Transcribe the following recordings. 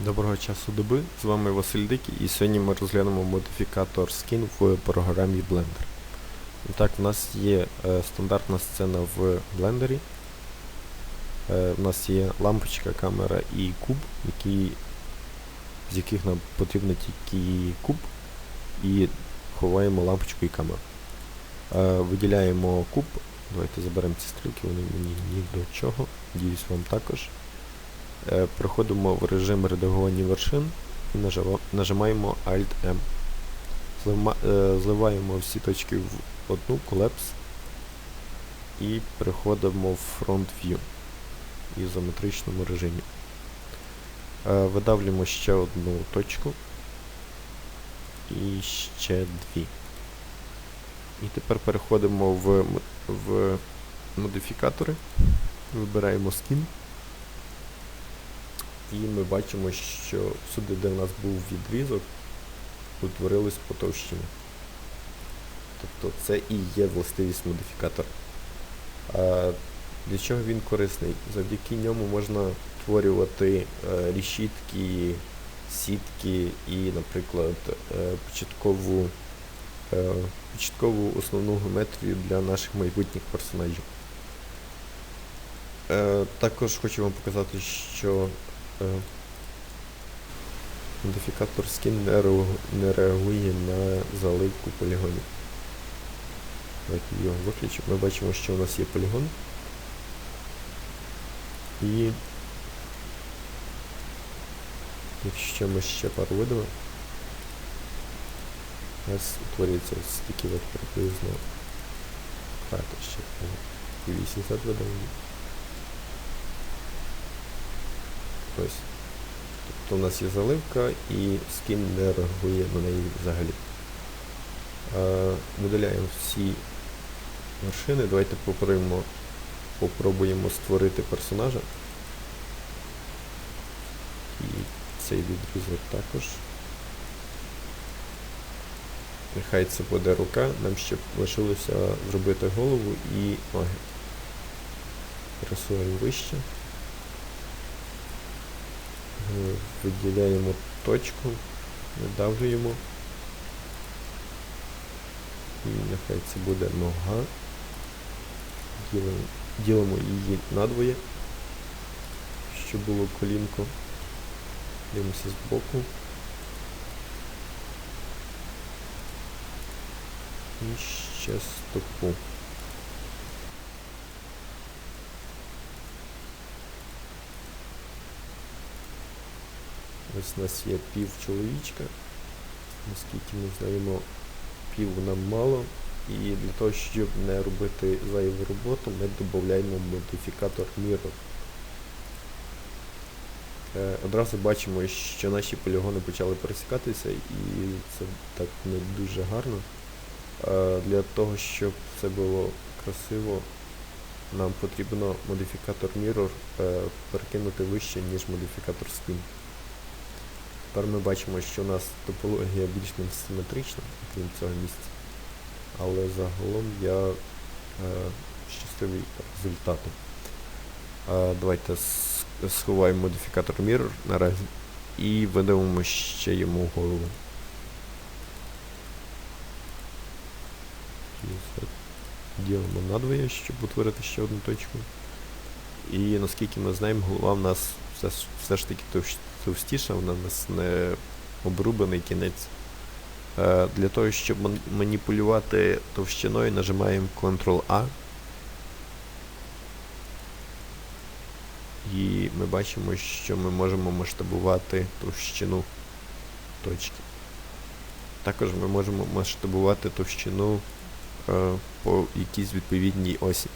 Доброго часу доби, з вами Василь Дикий і сьогодні ми розглянемо модифікатор Skin в програмі Blender. І так, в нас є е, стандартна сцена в блендері. Е, в нас є лампочка, камера і куб, які, з яких нам потрібно тільки куб, і ховаємо лампочку і камеру. Е, виділяємо куб. Давайте заберемо ці стрілки, вони мені ні до чого. Надіюсь, вам також. Е, Переходимо в режим редагування вершин і нажимаємо Alt-M. Е, Зливаємо всі точки в одну колепс і переходимо в Front View в ізометричному режимі. Е, Видавлюємо ще одну точку і ще дві. І тепер переходимо в, в модифікатори, вибираємо Skin. І ми бачимо, що всюди, де в нас був відрізок, утворились потовщини. Тобто це і є властивість модифікатора. А для чого він корисний? Завдяки ньому можна створювати е, рішітки, сітки і, наприклад, е, початкову, е, початкову основну геометрію для наших майбутніх персонажів. Також хочу вам показати, що модифікатор Skin не, реагує на заливку полігонів. Давайте його виключимо. Ми бачимо, що у нас є полігон. І якщо ми ще пару видимо, у нас утворюється ось такі от приблизно хати ще 80 видаємо. Ось. Тобто у нас є заливка і скін не реагує на неї взагалі. Е, видаляємо всі вершини. Давайте попробуємо, попробуємо створити персонажа. І цей відрізок також. Нехай це буде рука, нам ще лишилося зробити голову і ноги. Пресуємо вище. Виділяємо точку, видавлюємо. І нехай це буде нога. Ділимо, ділимо її надвоє, щоб було колінко. Дивимося з боку. І ще стопу. Ось у нас є пів чоловічка. Наскільки ми знаємо, пів нам мало. І для того, щоб не робити зайву роботу, ми додаємо модифікатор Mirror. Е, одразу бачимо, що наші полігони почали пересікатися, і це так не дуже гарно. Е, для того, щоб це було красиво, нам потрібно модифікатор Mirror е, перекинути вище, ніж модифікатор Skin. Тепер ми бачимо, що у нас топологія більш не симетрична, крім цього місця. Але загалом я е, щасливий результатом. Е, давайте сховаємо модифікатор Mirror наразі і видавимо ще йому голову. Ділимо надвоє, щоб утворити ще одну точку. І наскільки ми знаємо, голова в нас все, все ж таки товстіша, вона в нас не обрубаний кінець. Е, Для того, щоб маніпулювати товщиною, нажимаємо Ctrl-A. І ми бачимо, що ми можемо масштабувати товщину точки. Також ми можемо масштабувати товщину е, по якійсь відповідній осі.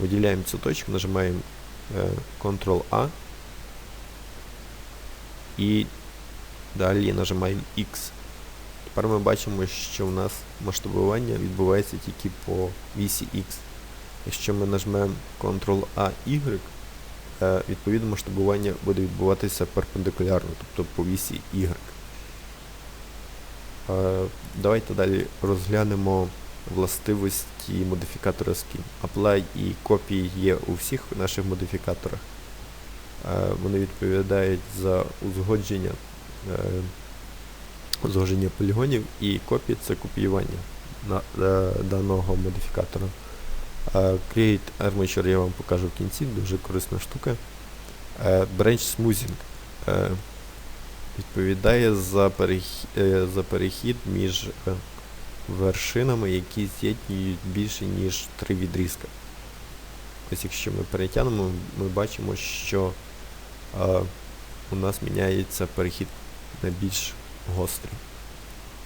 Виділяємо цю точку, нажимаємо е, Ctrl-A і далі нажимаємо X. Тепер ми бачимо, що в нас масштабування відбувається тільки по вісі X. Якщо ми нажмемо Ctrl-A-Y, е, відповідно масштабування буде відбуватися перпендикулярно, тобто по вісі Y. Е, Давайте далі розглянемо властивості модифікатора Skin. Apply і копії є у всіх наших модифікаторах. Е, Вони відповідають за узгодження, е, узгодження полігонів і копії це копіювання е, даного модифікатора. Create Armature я вам покажу в кінці, дуже корисна штука. Branch Smoothing відповідає за, перехід, за перехід між вершинами, які з'єднують більше, ніж три відрізка. Ось якщо ми перетягнемо, ми бачимо, що у нас міняється перехід на більш гострий.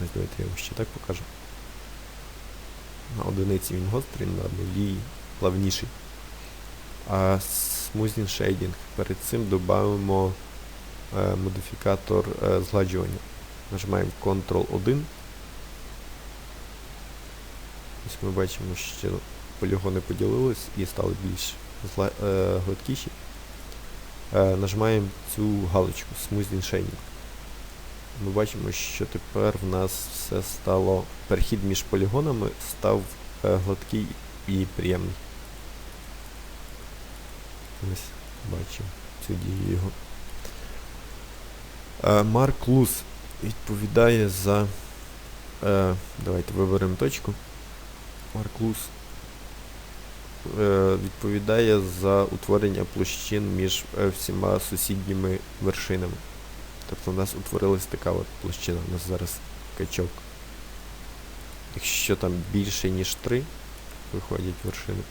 Давайте я вам ще так покажу. На одиниці він гострий, на нулі плавніший. А Smoothing Shading. Перед цим додамо е, модифікатор е, згладжування. Нажимаємо Ctrl-1. Ось ми бачимо, що полігони поділились і стали більш зла, е. Е, нажимаємо цю галочку Smoothing Shading. Ми бачимо, що тепер в нас все стало. Перехід між полігонами став е, гладкий і приємний. Ось, бачимо цю дію його. Е, Марк Луз відповідає за. Давайте виберемо точку. Марк Луз відповідає за утворення площин між е, всіма сусідніми вершинами. Тобто у нас утворилась така от площина, у нас зараз качок. Якщо там більше, ніж 3 виходять вершини.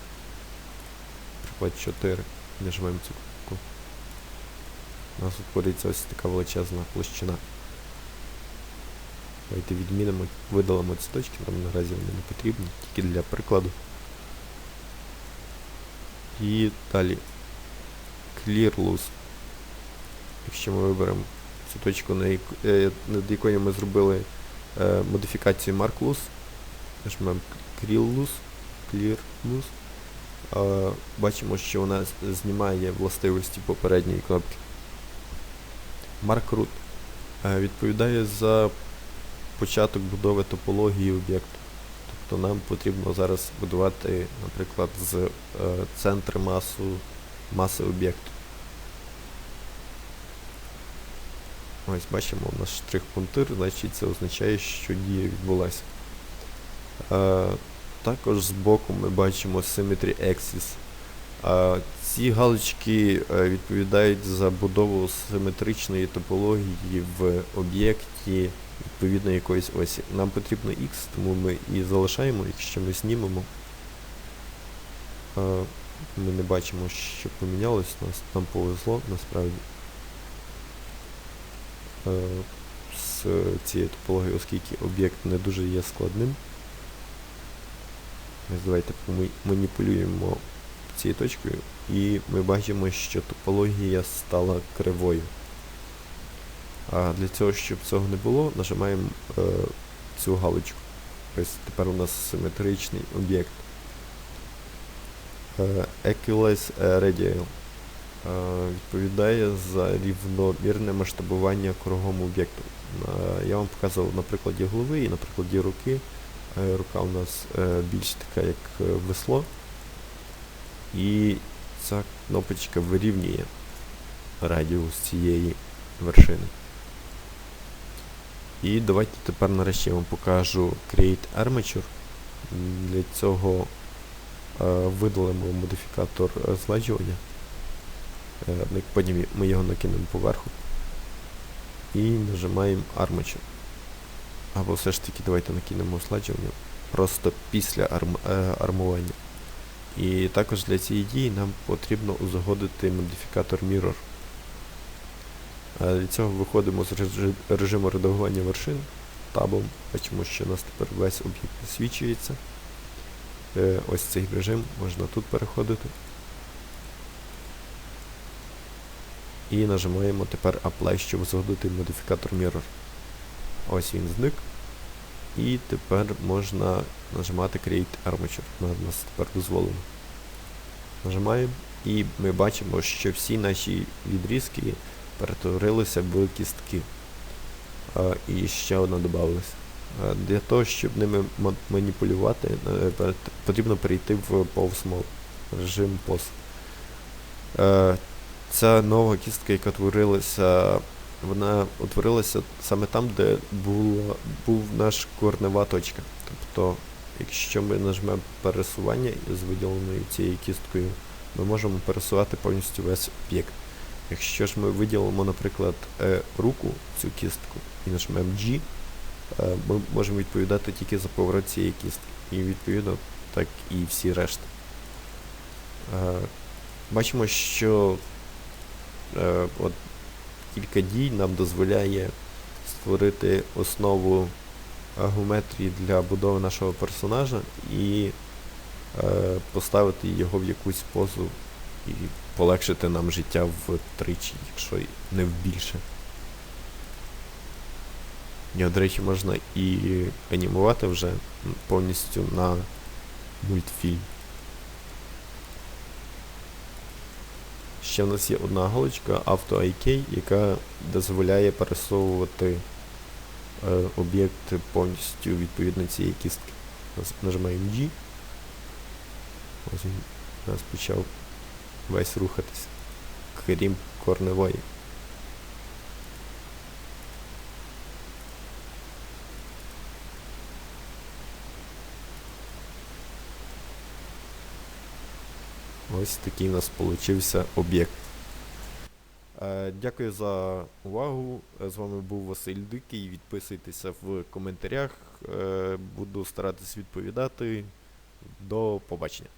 Наприклад, 4. Нажимаємо цю кнопку. У нас утворюється ось така величезна площина. Давайте відмінимо, видалимо ці точки, нам наразі вони не потрібні, тільки для прикладу. І далі Clear Loose. Якщо ми виберемо цю точку, е, над якою ми зробили е, модифікацію Mark Loose, нажмемо Clear Loose, Clear Loose, е, бачимо, що вона знімає властивості попередньої кнопки. Mark Root е, відповідає за початок будови топології об'єкту. Тобто нам потрібно зараз будувати, наприклад, з е, центри масу, маси об'єкту. Ось бачимо, у нас штрих-пунктир, значить це означає, що дія відбулася. Е, також збоку ми бачимо Symmetry Axis. Е, ці галочки е, відповідають за будову симетричної топології в об'єкті відповідно якоїсь осі. Нам потрібно X, тому ми і залишаємо, якщо ми знімемо. Е, ми не бачимо, що помінялось, нас нам повезло насправді. Е, з цією топологією, оскільки об'єкт не дуже є складним. Давайте маніпулюємо цією точкою і ми бачимо, що топологія стала кривою. А для цього, щоб цього не було, нажимаємо е, цю галочку. Ось тепер у нас симетричний об'єкт. Е, Equalize Radial е, відповідає за рівномірне масштабування кругом об'єкту. Е, я вам показував на прикладі голови і на прикладі руки. Рука у нас більш така, як весло. І ця кнопочка вирівнює радіус цієї вершини. І давайте тепер нарешті вам покажу Create Armature. Для цього е, видалимо модифікатор зладжування. Е, Потім ми його накинемо поверху. І нажимаємо Armature. Або все ж таки давайте накинемо зладжування просто після арм, е, армування. І також для цієї дії нам потрібно узгодити модифікатор Mirror. Е, Для цього виходимо з режиму редагування вершин табом. Бачимо, що у нас тепер весь об'єкт висвічується. Е, Ось цей режим можна тут переходити. І нажимаємо тепер Apply, щоб узгодити модифікатор Mirror. Ось він зник. І тепер можна нажимати Create Armature. На нас тепер дозволено. Нажимаємо і ми бачимо, що всі наші відрізки перетворилися в кістки. І ще одна додавалася. Для того, щоб ними маніпулювати, е, потрібно перейти в Mode, режим POS. Е, ця нова кістка, яка творилася, вона утворилася саме там, де була, був наш корнева точка. Тобто, якщо ми нажмемо пересування з виділеною цією кісткою, ми можемо пересувати повністю весь об'єкт. Якщо ж ми виділимо, наприклад, е, руку цю кістку і нажмемо G, е, ми можемо відповідати тільки за поворот цієї кістки. І відповідно так і всі решта. Е, бачимо, що от кілька дій нам дозволяє створити основу геометрії для будови нашого персонажа і поставити його в якусь позу і полегшити нам життя втричі, якщо не в більше. Його, до речі, можна і анімувати вже повністю на мультфільм. Ще в нас є одна галочка Auto IK, яка дозволяє пересовувати е, об'єкт повністю відповідно цієї кістки. Нажимаємо G. Ось він нас почав весь рухатись, крім корневої. Ось такий у нас получився об'єкт. Е, Дякую за увагу. З вами був Василь Дикий. Відписуйтеся в коментарях. Е, Буду старатись відповідати. До побачення.